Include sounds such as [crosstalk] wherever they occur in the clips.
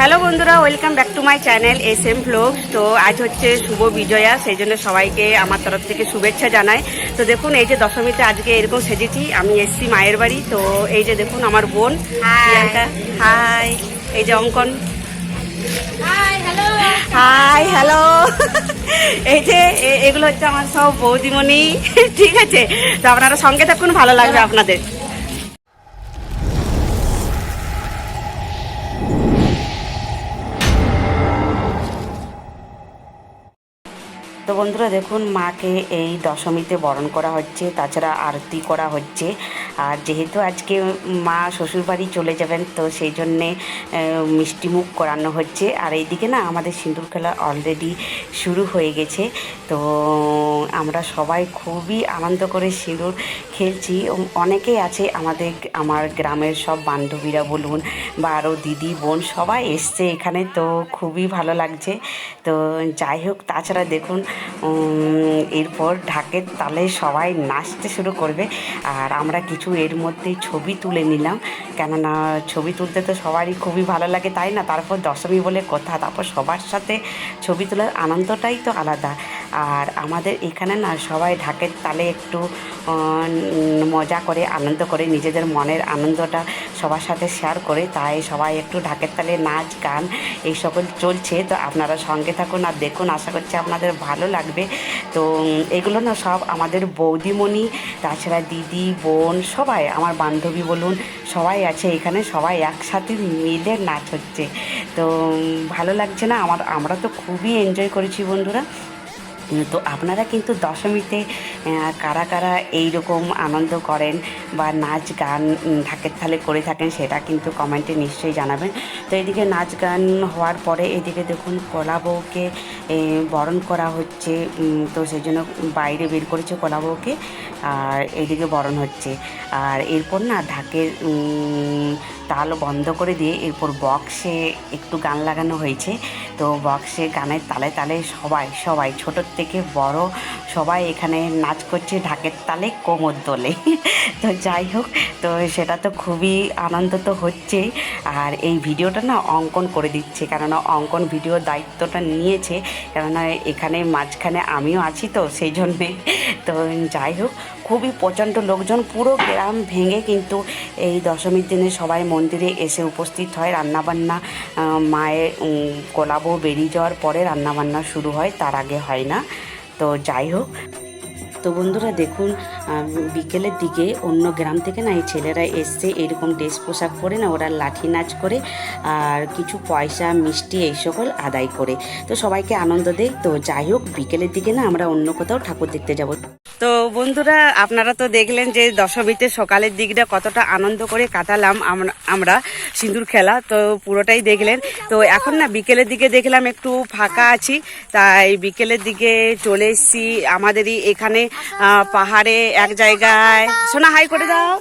Hello বন্ধুরা welcome back to my channel S M vlog তো আজ হচ্ছে শুভ বিজয়া সেই জন্য সবাইকে আমার তরফ থেকে শুভেচ্ছা জানাই। তো দেখুন এই যে দশমীতে আজকে এরকম সেজেছি আমি এসছি মায়ের বাড়ি। তো এই যে দেখুন আমার বোন হাই এই যে অঙ্কন। হাই হ্যালো [laughs] এই যে এ- এগুলো হচ্ছে আমার সব বৌদিমণি। [laughs] ঠিক আছে? তো আপনারা সঙ্গে থাকুন ভালো লাগবে আপনাদের। তো বন্ধুরা দেখুন, মাকে এই দশমীতে বরণ করা হচ্ছে, তাছাড়া আরতি করা হচ্ছে। আর যেহেতু আজকে মা শ্বশুরবাড়ি চলে যাবেন, তো সেই জন্যে মিষ্টিমুখ করানো হচ্ছে। আর এইদিকে না, আমাদের সিঁদুর খেলা অলরেডি শুরু হয়ে গেছে। তো আমরা সবাই খুবই আনন্দ করে সিঁদুর খেলছি। অনেকেই আছে আমাদের, আমার গ্রামের সব বান্ধবীরা বলুন বা আরও দিদি, বোন সবাই এসছে এখানে, তো খুবই ভালো লাগছে। তো যাই হোক, তাছাড়া দেখুন এরপর ঢাকের তালে সবাই নাচতে শুরু করবে। আর আমরা কিছু এর মধ্যেই ছবি তুলে নিলাম। কেননা ছবি তুলতে তো সবারই খুবই ভালো লাগে, তাই না? তারপর দশমী বলে কথা, তারপর সবার সাথে ছবি তোলার আনন্দটাই তো আলাদা। আর আমাদের এখানে না, সবাই ঢাকের তালে একটু মজা করে, আনন্দ করে, নিজেদের মনের আনন্দটা সবার সাথে শেয়ার করে, তাই সবাই একটু ঢাকের তালে নাচ, গান, এই সকল চলছে। তো আপনারা সঙ্গে থাকুন আর দেখুন। আশা করছি আপনাদের ভালো লাগবে। তো, এগুলো না সব আমাদের বৌদিমণি, তাছাড়া দিদি, বোন, সবাই, আমার বান্ধবী বলুন, সবাই আছে এখানে, সবাই একসাথে মিলে নাচ হচ্ছে। তো, ভালো লাগছে না? আমার, আমরা তো খুবই এনজয় করেছি বন্ধুরা। তো, আপনারা কিন্তু দশমীতে কারা কারা এই রকম আনন্দ করেন বা নাচ গান ঢাকের থালে করে থাকেন সেটা কিন্তু কমেন্টে নিশ্চয়ই জানাবেন। তো এদিকে নাচ গান হওয়ার পরে এদিকে দেখুন কলা বউকে বরণ করা হচ্ছে তো সেই জন্য বাইরে বের করেছে কলা বউকে, আর এদিকে বরণ হচ্ছে। আর এরপর না ঢাকের তাল বন্ধ করে দিয়ে এরপর বক্সে একটু গান লাগানো হয়েছে। তো বক্সে গানের তালে তালে সবাই সবাই, ছোটোর থেকে বড় সবাই এখানে নাচ করছে ঢাকের তালে কোমর দোলে। তো যাই হোক, তো সেটা তো খুবই আনন্দ তো হচ্ছেই। আর এই ভিডিওটা না অঙ্কন করে দিচ্ছে, কেননা অঙ্কন ভিডিওর দায়িত্বটা নিয়েছে, কেননা এখানে মাঝখানে আমিও আছি তো সেই জন্যে। তো যাই হোক, খুবই প্রচণ্ড লোকজন, পুরো গ্রাম ভেঙে কিন্তু এই দশমীর দিনে সবাই মন্দিরে এসে উপস্থিত হয়। রান্নাবান্না মায়ের কোলাবো বেরিয়ে যাওয়ার পরে রান্নাবান্না শুরু হয়, তার আগে হয় না। তো যাই হোক তো বন্ধুরা দেখুন বিকেলের দিকে অন্য গ্রাম থেকে না এই ছেলেরা এসছে, এরকম ড্রেস পোশাক পরে না ওরা লাঠি নাচ করে আর কিছু পয়সা, মিষ্টি এই সকল আদায় করে। তো সবাইকে আনন্দ দেয় তো যাই হোক, বিকেলের দিকে না আমরা অন্য কোথাও ঠাকুর দেখতে যাব। তো বন্ধুরা, আপনারা তো দেখলেন যে দশমীতে সকালের দিকটা কতটা আনন্দ করে কাটালাম আমরা সিঁদুর খেলা, তো পুরোটাই দেখলেন। তো এখন না বিকেলের দিকে দেখলাম একটু ফাঁকা আছি, তাই বিকেলের দিকে চলে এসছি আমাদেরই এখানে পাহাড়ে এক জায়গায়। সোনা, হাই করে দাও।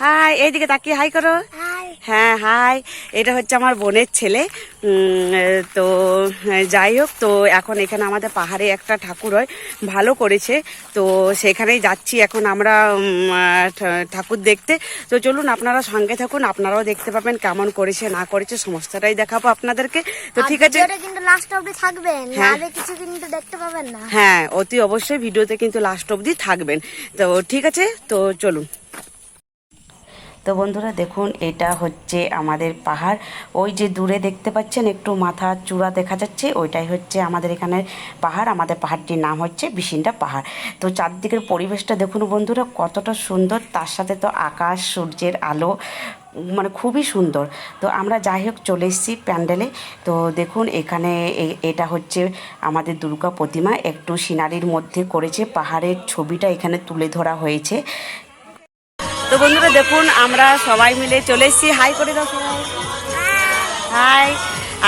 হাই এইদিকে তাকিয়ে হাই করো। হ্যাঁ হাই এটা হচ্ছে আমার বোনের ছেলে। তো যাই হোক তো এখন এখানে আমাদের পাহাড়ে একটা ঠাকুর হয় ভালো করেছে। তো সেখানেই যাচ্ছি এখন আমরা ঠাকুর দেখতে। তো চলুন আপনারা সঙ্গে থাকুন আপনারাও দেখতে পাবেন কেমন করেছে না করেছে সমস্তটাই দেখাবো আপনাদেরকে। তো ঠিক আছে। কিন্তু লাস্ট অবধি থাকবেন হ্যাঁ। কিছু কিন্তু দেখতে পাবেন না। হ্যাঁ অতি অবশ্যই ভিডিওতে কিন্তু লাস্ট অবধি থাকবেন। তো ঠিক আছে তো চলুন। তো বন্ধুরা দেখুন, এটা হচ্ছে আমাদের পাহাড়। ওই যে দূরে দেখতে পাচ্ছেন, একটু মাথা চূড়া দেখা যাচ্ছে, ওইটাই হচ্ছে আমাদের এখানের পাহাড়। আমাদের পাহাড়টির নাম হচ্ছে বিশিন্ডা পাহাড়। তো চারদিকের পরিবেশটা দেখুন বন্ধুরা, কতটা সুন্দর। তার সাথে তো আকাশ, সূর্যের আলো মানে খুবই সুন্দর। তো আমরা যাই হোক, চলে এসেছি প্যান্ডেলে তো দেখুন, এখানে এটা হচ্ছে আমাদের দুর্গা প্রতিমা। একটু সিনারির মধ্যে করেছে, পাহাড়ের ছবিটা এখানে তুলে ধরা হয়েছে। তো বন্ধুরা দেখুন, আমরা সবাই মিলে চলে এসেছি। হাই করে সবাই। হাই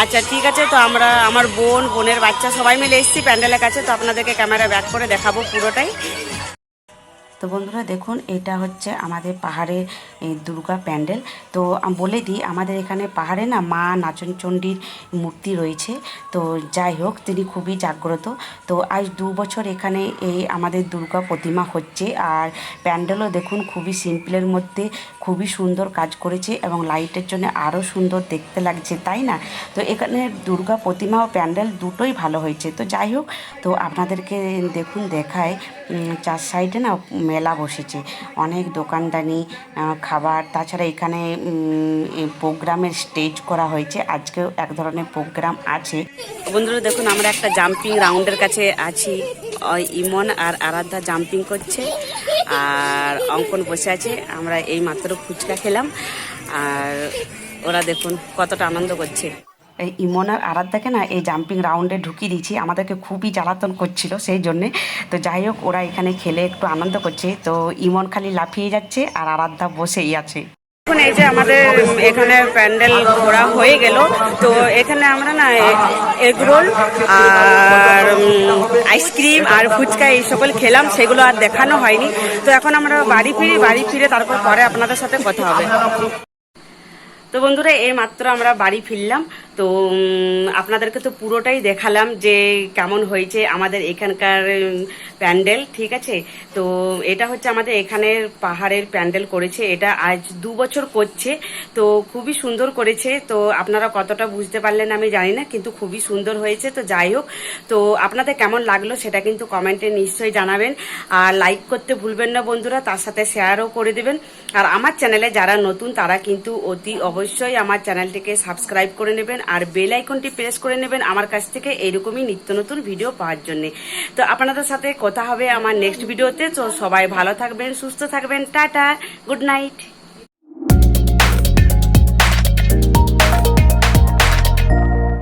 আচ্ছা ঠিক আছে, তো আমরা, আমার বোন, বোনের বাচ্চা সবাই মিলে এসেছি প্যান্ডেলের কাছে, তো আপনাদেরকে ক্যামেরা ব্যাক করে দেখাবো পুরোটাই। তো বন্ধুরা দেখুন, এটা হচ্ছে আমাদের পাহাড়ে দুর্গা প্যান্ডেল। তো বলে দিই, আমাদের এখানে পাহাড়ে না মা নাচনচণ্ডীর মূর্তি রয়েছে। তো যাই হোক, তিনি খুবই জাগ্রত। তো আজ দু বছর এখানে এই আমাদের দুর্গা প্রতিমা হচ্ছে আর প্যান্ডেলও দেখুন খুবই সিম্পলের মধ্যে, খুবই সুন্দর কাজ করেছে এবং লাইটের জন্য আরও সুন্দর দেখতে লাগছে, তাই না? তো এখানে দুর্গা প্রতিমা ও প্যান্ডেল দুটোই ভালো হয়েছে। তো যাই হোক, তো আপনাদেরকে দেখুন দেখায় চার সাইডে না মেলা বসেছে। অনেক দোকানদানি খাবার। তাছাড়া এখানে প্রোগ্রামের স্টেজ করা হয়েছে। আজকেও এক ধরনের প্রোগ্রাম আছে। বন্ধুরা, দেখুন, আমরা একটা জাম্পিং রাউন্ডের কাছে আছি। ইমন আর আরাধ্যা জাম্পিং করছে। আর অঙ্কন বসে আছে। আমরা এই মাত্র ফুচকা খেলাম। আর ওরা দেখুন কতটা আনন্দ করছে। ইমন আর আরাধ্যাকে না এই জাম্পিং রাউন্ডে ঢুকিয়ে দিয়েছি। আমাদেরকে খুবই জ্বালাতন করছিল সেই জন্যে। তো যাই হোক, ওরা এখানে খেলে একটু আনন্দ করছে। তো ইমন খালি লাফিয়ে যাচ্ছে আর আরাধ্যা বসেই আছে। এখন এই যে আমাদের এখানে প্যান্ডেল ঘোরা হয়ে গেল। তো এখানে আমরা না এগ রোল আর আইসক্রিম আর ফুচকা এই সকল খেলাম। সেগুলো আর দেখানো হয়নি। তো এখন আমরা বাড়ি ফিরি, বাড়ি ফিরে তারপর পরে আপনাদের সাথে কথা হবে। তো বন্ধুরা, এই মাত্র আমরা বাড়ি ফিরলাম। তো আপনাদেরকে তো পুরোটাই দেখালাম যে কেমন হয়েছে আমাদের এখানকার প্যান্ডেল, ঠিক আছে? তো এটা হচ্ছে আমাদের এখানের পাহাড়ের প্যান্ডেল করেছে। এটা আজ দু বছর করছে, তো খুবই সুন্দর করেছে। তো আপনারা কতটা বুঝতে পারলেন আমি জানি না, কিন্তু খুবই সুন্দর হয়েছে। তো যাই হোক, তো আপনাদের কেমন লাগল সেটা কিন্তু কমেন্টে নিশ্চয়ই জানাবেন। আর লাইক করতে ভুলবেন না বন্ধুরা, তার সাথে শেয়ারও করে দেবেন। আর আমার চ্যানেলে যারা নতুন, তারা কিন্তু অতি অবশ্যই আমার চ্যানেলটিকে সাবস্ক্রাইব করে নেবেন। আর বেল আইকনটি প্রেস করে নেবেন আমার কাছ থেকে এরকমই নিত্য নতুন ভিডিও পাওয়ার জন্য। তো আপনাদের সাথে কথা হবে আমার নেক্সট ভিডিওতে। তো সবাই ভালো থাকবেন, সুস্থ থাকবেন। Tata good night